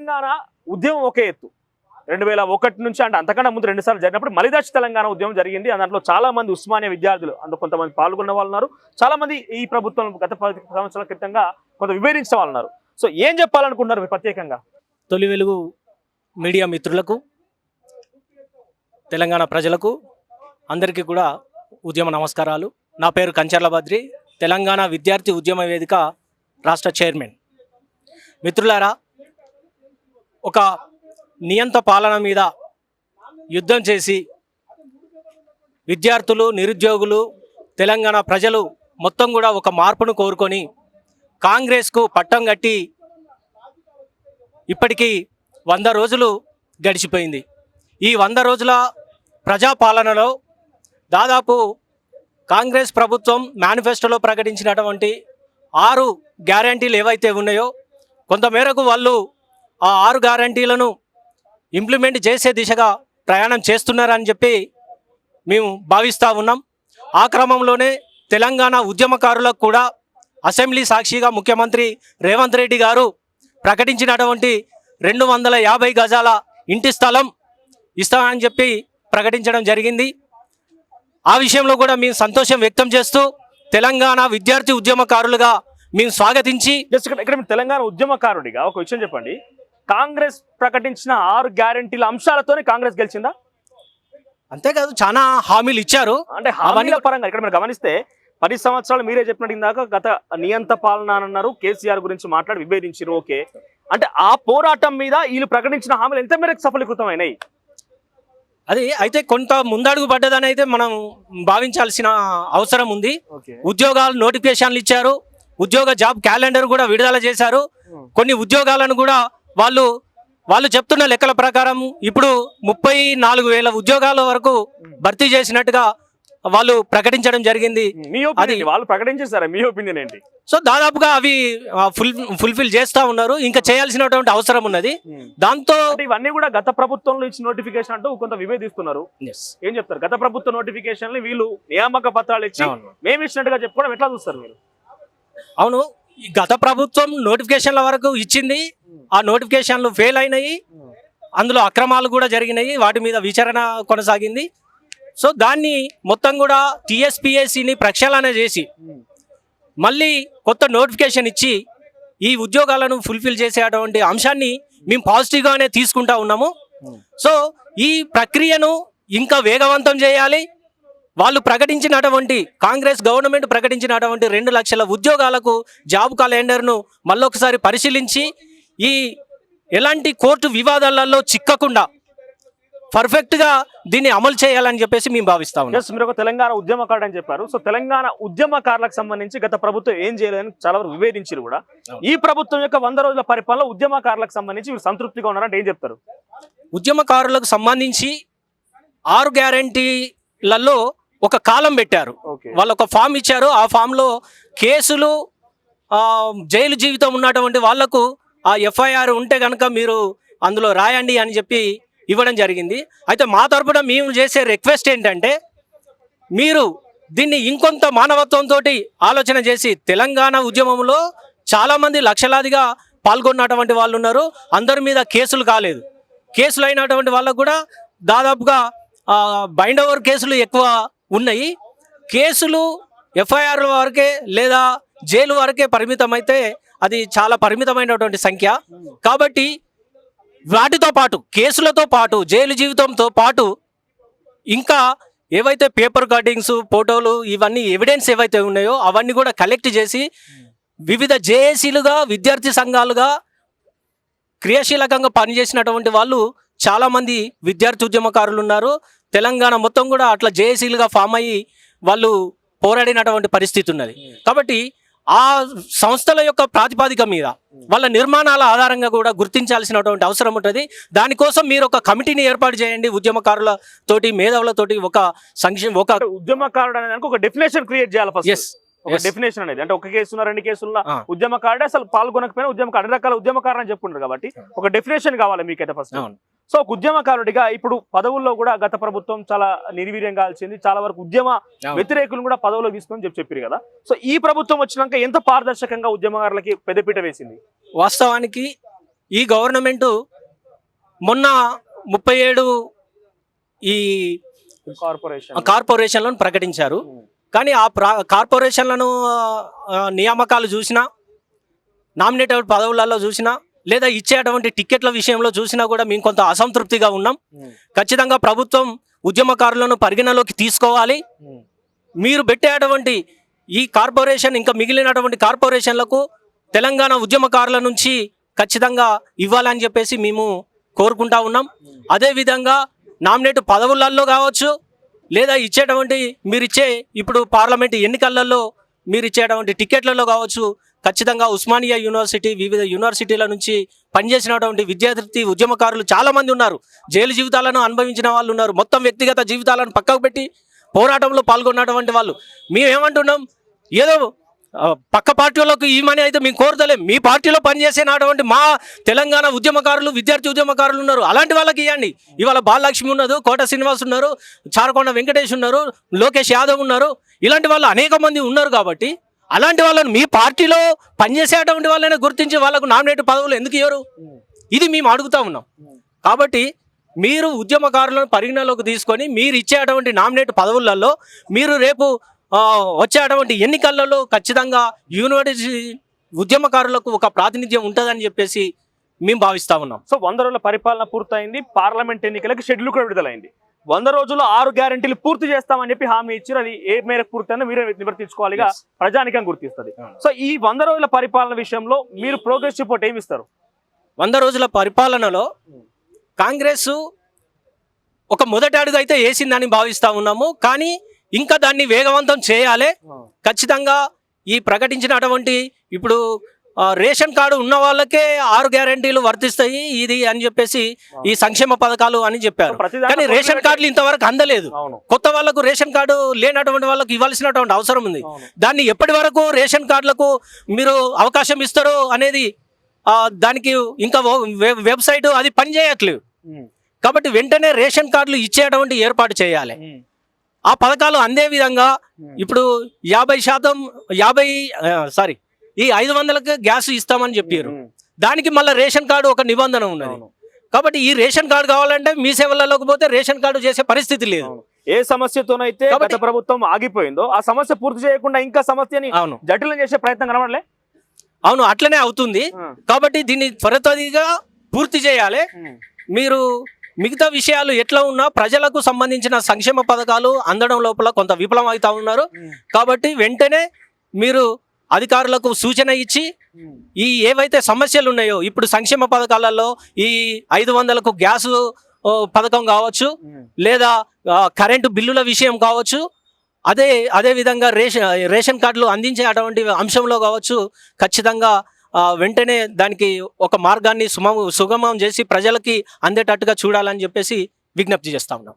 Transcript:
తెలంగాణ ఉద్యమం ఒకే ఎత్తు. రెండు వేల ఒకటి నుంచి అంటే అంతకన్నా ముందు రెండు సార్లు జరిగినప్పుడు మలిదశ తెలంగాణ ఉద్యమం జరిగింది. దాంట్లో చాలా మంది ఉస్మానియా విద్యార్థులు అందులో కొంతమంది పాల్గొన్న వాళ్ళు ఉన్నారు. చాలా మంది ఈ ప్రభుత్వం గత పది సంవత్సరాల క్రితంగా కొంత విభేదించిన వాళ్ళు ఉన్నారు. సో ఏం చెప్పాలనుకుంటున్నారు మీరు ప్రత్యేకంగా? తొలి వెలుగు మీడియా మిత్రులకు తెలంగాణ ప్రజలకు అందరికీ కూడా ఉద్యమ నమస్కారాలు. నా పేరు కంచర్ల బద్రి తెలంగాణ విద్యార్థి ఉద్యమ వేదిక రాష్ట్ర చైర్మన్. మిత్రులారా ఒక నియంత పాలన మీద యుద్ధం చేసి విద్యార్థులు నిరుద్యోగులు తెలంగాణ ప్రజలు మొత్తం కూడా ఒక మార్పును కోరుకొని కాంగ్రెస్కు పట్టం కట్టి ఇప్పటికీ వంద రోజులు గడిచిపోయింది. ఈ వంద రోజుల ప్రజాపాలనలో దాదాపు కాంగ్రెస్ ప్రభుత్వం మేనిఫెస్టోలో ప్రకటించినటువంటి ఆరు గ్యారంటీలు ఏవైతే ఉన్నాయో కొంతమేరకు వాళ్ళు ఆ ఆరు గ్యారంటీలను ఇంప్లిమెంట్ చేసే దిశగా ప్రయాణం చేస్తున్నారని చెప్పి మేము భావిస్తూ ఉన్నాం. ఆ క్రమంలోనే తెలంగాణ ఉద్యమకారులకు కూడా అసెంబ్లీ సాక్షిగా ముఖ్యమంత్రి రేవంత్ రెడ్డి గారు ప్రకటించినటువంటి రెండు వందల యాభై గజాల ఇంటి స్థలం ఇస్తామని చెప్పి ప్రకటించడం జరిగింది. ఆ విషయంలో కూడా మేము సంతోషం వ్యక్తం చేస్తూ తెలంగాణ విద్యార్థి ఉద్యమకారులుగా మేము స్వాగతించి ఇక్కడ తెలంగాణ ఉద్యమకారుడిగా ఒక విషయం చెప్పండి. కాంగ్రెస్ ప్రకటించిన ఆరు గ్యారంటీల అంశాలతోనే కాంగ్రెస్ గెలిచిందా? అంతేకాదు చాలా హామీలు ఇచ్చారు. అంటే హామీల పరంగా ఇక్కడ మీరు గమనిస్తే పది సంవత్సరాలు మీరే చెప్పినట్టు ఇందాక గత నియంత పాలన అని అన్నారు కేసీఆర్ గురించి మాట్లాడి విభేదించారు ఓకే. అంటే ఆ పోరాటం మీద వీళ్ళు ప్రకటించిన హామీలు ఎంత మేరకు సఫలీకృతమైనాయి? అది అయితే కొంత ముందడుగు పడ్డదని అయితే మనం భావించాల్సిన అవసరం ఉంది. ఉద్యోగాలు నోటిఫికేషన్లు ఇచ్చారు. ఉద్యోగ జాబ్ క్యాలెండర్ కూడా విడుదల చేశారు. కొన్ని ఉద్యోగాలను కూడా వాళ్ళు వాళ్ళు చెప్తున్న లెక్కల ప్రకారం ఇప్పుడు ముప్పై నాలుగు వేల ఉద్యోగాల వరకు భర్తీ చేసినట్టుగా వాళ్ళు ప్రకటించడం జరిగింది. వాళ్ళు ప్రకటించేసారా మీ ఒపీనియన్ ఏంటి? సో దాదాపుగా అవి ఫుల్ ఫుల్ఫిల్ చేస్తా ఉన్నారు. ఇంకా చేయాల్సినటువంటి అవసరం ఉన్నది. దాంతో ఇవన్నీ కూడా గత ప్రభుత్వంలో ఇచ్చిన నోటిఫికేషన్ అంటూ కొంత విభేదిస్తున్నారు. ఏం చెప్తారు? గత ప్రభుత్వ నోటిఫికేషన్లు వీళ్ళు నియామక పత్రాలు ఇచ్చి. మేము ఇచ్చినట్టుగా చెప్పుకోవడం ఎట్లా చూస్తారు మీరు? అవును. ఈ గత ప్రభుత్వం నోటిఫికేషన్ల వరకు ఇచ్చింది. ఆ నోటిఫికేషన్లు ఫెయిల్ అయినాయి. అందులో అక్రమాలు కూడా జరిగినాయి. వాటి మీద విచారణ కొనసాగింది. సో దాన్ని మొత్తం కూడా టీఎస్పిఎస్సిని ప్రక్షాళన చేసి మళ్ళీ కొత్త నోటిఫికేషన్ ఇచ్చి ఈ ఉద్యోగాలను ఫుల్ఫిల్ చేసేటువంటి అంశాన్ని మేము పాజిటివ్గానే తీసుకుంటా ఉన్నాము. సో ఈ ప్రక్రియను ఇంకా వేగవంతం చేయాలి. వాళ్ళు ప్రకటించినటువంటి కాంగ్రెస్ గవర్నమెంట్ ప్రకటించినటువంటి రెండు లక్షల ఉద్యోగాలకు జాబ్ క్యాలెండర్ను మళ్ళొకసారి పరిశీలించి ఈ ఎలాంటి కోర్టు వివాదాలలో చిక్కకుండా పర్ఫెక్ట్గా దీన్ని అమలు చేయాలని చెప్పేసి మేము భావిస్తా ఉన్నాం. మీరు ఒక తెలంగాణ ఉద్యమకారుడు అని చెప్పారు. సో తెలంగాణ ఉద్యమకారులకు సంబంధించి గత ప్రభుత్వం ఏం చేయలేదని చాలా వరకు వివేదించారు కూడా. ఈ ప్రభుత్వం యొక్క వంద రోజుల పరిపాలన ఉద్యమకారులకు సంబంధించి మీరు సంతృప్తిగా ఉన్నారంటే ఏం చెప్తారు? ఉద్యమకారులకు సంబంధించి ఆరు గ్యారంటీలలో ఒక కాలం పెట్టారు. వాళ్ళు ఒక ఫామ్ ఇచ్చారు. ఆ ఫామ్లో కేసులు జైలు జీవితం ఉన్నటువంటి వాళ్ళకు ఆ ఎఫ్ఐఆర్ ఉంటే కనుక మీరు అందులో రాయండి అని చెప్పి ఇవ్వడం జరిగింది. అయితే మా తరపున మేము చేసే రిక్వెస్ట్ ఏంటంటే మీరు దీన్ని ఇంకొంత మానవత్వంతో ఆలోచన చేసి తెలంగాణ ఉద్యమంలో చాలామంది లక్షలాదిగా పాల్గొన్నటువంటి వాళ్ళు ఉన్నారు. అందరి మీద కేసులు కాలేదు. కేసులు అయినటువంటి వాళ్ళకు కూడా దాదాపుగా బైండ్ ఓవర్ కేసులు ఎక్కువ ఉన్నాయి. కేసులు ఎఫ్ఐఆర్ వరకే లేదా జైలు వరకే పరిమితమైతే అది చాలా పరిమితమైనటువంటి సంఖ్య. కాబట్టి వాటితో పాటు కేసులతో పాటు జైలు జీవితంతో పాటు ఇంకా ఏవైతే పేపర్ కటింగ్స్ ఫోటోలు ఇవన్నీ ఎవిడెన్స్ ఏవైతే ఉన్నాయో అవన్నీ కూడా కలెక్ట్ చేసి వివిధ జేఏసీలుగా విద్యార్థి సంఘాలుగా క్రియాశీలకంగా పనిచేసినటువంటి వాళ్ళు చాలామంది విద్యార్థి ఉద్యమకారులు ఉన్నారు. తెలంగాణ మొత్తం కూడా అట్లా జేఏసీలుగా ఫామ్ అయ్యి వాళ్ళు పోరాడినటువంటి పరిస్థితి ఉన్నది. కాబట్టి ఆ సంస్థల యొక్క ప్రాతిపాదిక మీద వాళ్ళ నిర్మాణాల ఆధారంగా కూడా గుర్తించాల్సినటువంటి అవసరం ఉంటుంది దానికోసం మీరు ఒక కమిటీని ఏర్పాటు చేయండి ఉద్యమకారుల తోటి మేధావులతోటి ఒక సంక్షేమ ఒక ఉద్యమకారుడు అనే దానికి ఒక డెఫినేషన్ క్రియేట్ చేయాలి ఫస్ట్ ఎస్ ఒక. డెఫినేషన్ అనేది అంటే ఒక కేసున్న రెండు కేసుల్లో. ఉద్యమకారుడే అసలు పాల్గొనకపోయినా ఉద్యమకారు అన్ని రకాల ఉద్యమకారులు అని చెప్పుకుంటారు కాబట్టి ఒక డెఫినేషన్ కావాలి మీకైతే ఫస్ట్. సో ఒక ఉద్యమకారుడిగా ఇప్పుడు పదవుల్లో కూడా గత ప్రభుత్వం చాలా నిర్వీర్యం కాల్చింది చాలా వరకు ఉద్యమ వ్యతిరేకులు కూడా పదవులు తీసుకొని చెప్పి చెప్పారు కదా. సో ఈ ప్రభుత్వం వచ్చినాక ఎంత పారదర్శకంగా ఉద్యమకారులకి పెద్దపీట వేసింది వాస్తవానికి ఈ గవర్నమెంటు మొన్న ముప్పై ఏడు ఈ కార్పొరేషన్. కార్పొరేషన్లను ప్రకటించారు. కానీ ఆ ప్రా కార్పొరేషన్లను నియామకాలు చూసినా నామినేటెడ్ పదవులలో చూసినా లేదా ఇచ్చేటువంటి టిక్కెట్ల విషయంలో చూసినా కూడా మేము కొంత అసంతృప్తిగా ఉన్నాం. ఖచ్చితంగా ప్రభుత్వం ఉద్యమకారులను పరిగణలోకి తీసుకోవాలి. మీరు పెట్టేటువంటి ఈ కార్పొరేషన్ ఇంకా మిగిలినటువంటి కార్పొరేషన్లకు తెలంగాణ ఉద్యమకారుల నుంచి ఖచ్చితంగా ఇవ్వాలని చెప్పేసి మేము కోరుకుంటా ఉన్నాం. అదేవిధంగా నామినేట్ పదవులలో కావచ్చు లేదా ఇచ్చేటువంటి మీరు ఇచ్చే ఇప్పుడు పార్లమెంట్ ఎన్నికలలో మీరు ఇచ్చేటువంటి టికెట్లలో కావచ్చు ఖచ్చితంగా ఉస్మానియా యూనివర్సిటీ వివిధ యూనివర్సిటీల నుంచి పనిచేసినటువంటి విద్యార్థి ఉద్యమకారులు చాలామంది ఉన్నారు. జైలు జీవితాలను అనుభవించిన వాళ్ళు ఉన్నారు. మొత్తం వ్యక్తిగత జీవితాలను పక్కకు పెట్టి పోరాటంలో పాల్గొన్నటువంటి వాళ్ళు. మేమేమంటున్నాం? ఏదో పక్క పార్టీలకు ఈ మనీ అయితే మేము కోరతలేం. మీ పార్టీలో పనిచేసేనటువంటి మా తెలంగాణ ఉద్యమకారులు విద్యార్థి ఉద్యమకారులు ఉన్నారు. అలాంటి వాళ్ళకి ఇవ్వండి. ఇవాళ బాలలక్ష్మి ఉన్నది కోట శ్రీనివాస్ ఉన్నారు చారకొండ వెంకటేష్ ఉన్నారు లోకేష్ యాదవ్ ఉన్నారు. ఇలాంటి వాళ్ళు అనేక మంది ఉన్నారు కాబట్టి అలాంటి వాళ్ళని మీ పార్టీలో పనిచేసేటువంటి వాళ్ళని గుర్తించి వాళ్ళకు నామినేట్ పదవులు ఎందుకు ఇవ్వరు ఇది మేము అడుగుతా ఉన్నాం. కాబట్టి మీరు ఉద్యమకారులను పరిగణలోకి తీసుకొని మీరు ఇచ్చేటువంటి నామినేట్ పదవులలో మీరు రేపు వచ్చేటువంటి ఎన్నికలలో ఖచ్చితంగా యూనివర్సిటీ ఉద్యమకారులకు ఒక ప్రాతినిధ్యం ఉంటుందని చెప్పేసి మేము భావిస్తా ఉన్నాం. సో వంద రోజుల పరిపాలన పూర్తయింది. పార్లమెంట్ ఎన్నికలకు షెడ్యూల్ కూడా విడుదలైంది. వంద రోజుల్లో ఆరు గ్యారెంటీలు పూర్తి చేస్తామని చెప్పి హామీ ఇచ్చారు. అది ఏ మేరకు పూర్తయిందో మీరే నివర్తించుకోవాలిగా. ప్రజానికం గుర్తిస్తుంది. సో ఈ వంద రోజుల పరిపాలన విషయంలో మీరు ప్రోగ్రెస్ రిపోర్ట్ ఏమి ఇస్తారు? వంద రోజుల పరిపాలనలో కాంగ్రెస్ ఒక మొదటి అడుగు అయితే వేసిందని భావిస్తా ఉన్నాము. కానీ ఇంకా దాన్ని వేగవంతం చేయాలి. ఖచ్చితంగా ఈ ప్రకటించినటువంటి ఇప్పుడు రేషన్ కార్డు ఉన్న వాళ్ళకే ఆరు గ్యారంటీలు వర్తిస్తాయి ఇది అని చెప్పేసి ఈ సంక్షేమ పథకాలు అని చెప్పారు. కానీ రేషన్ కార్డులు ఇంతవరకు అందలేదు. కొత్త వాళ్ళకు రేషన్ కార్డు లేనటువంటి వాళ్ళకు ఇవ్వాల్సినటువంటి అవసరం ఉంది. దాన్ని ఎప్పటి వరకు రేషన్ కార్డులకు మీరు అవకాశం ఇస్తారు అనేది దానికి ఇంకా వెబ్సైట్ అది పని చేయట్లేదు. ఉమ్. కాబట్టి వెంటనే రేషన్ కార్డులు ఇచ్చేటువంటి ఏర్పాటు చేయాలి. ఆ పథకాలు అందే విధంగా. ఇప్పుడు యాభై శాతం యాభై సారీ ఈ ఐదు వందలకు గ్యాస్ ఇస్తామని చెప్పారు. దానికి మళ్ళీ రేషన్ కార్డు ఒక నిబంధన ఉన్నది. కాబట్టి ఈ రేషన్ కార్డు కావాలంటే మీ సేవలలోకి పోతే రేషన్ కార్డు చేసే పరిస్థితి లేదు. ఏ సమస్యతోనైతే గత ప్రభుత్వం ఆగిపోయిందో ఆ సమస్య పూర్తి చేయకుండా ఇంకా సమస్యని అవును. జటిలం చేసే ప్రయత్నం కనబడలే? అవును అట్లనే అవుతుంది. కాబట్టి దీన్ని త్వరితగతిగా పూర్తి చేయాలి. మీరు మిగతా విషయాలు ఎట్లా ఉన్నా ప్రజలకు సంబంధించిన సంక్షేమ పథకాలు అందడం లోపల కొంత విఫలం అవుతా ఉన్నారు కాబట్టి వెంటనే మీరు అధికారులకు సూచన ఇచ్చి ఈ ఏవైతే సమస్యలు ఉన్నాయో ఇప్పుడు సంక్షేమ పథకాలలో ఈ ఐదు వందలకు గ్యాసు పథకం కావచ్చు లేదా కరెంటు బిల్లుల విషయం కావచ్చు అదే అదే విధంగా రేషన్ రేషన్ కార్డులు అందించే అటువంటి అంశంలో కావచ్చు ఖచ్చితంగా వెంటనే దానికి ఒక మార్గాన్ని సుమ సుగమం చేసి ప్రజలకి అందేటట్టుగా చూడాలని చెప్పేసి విజ్ఞప్తి చేస్తా ఉన్నాం.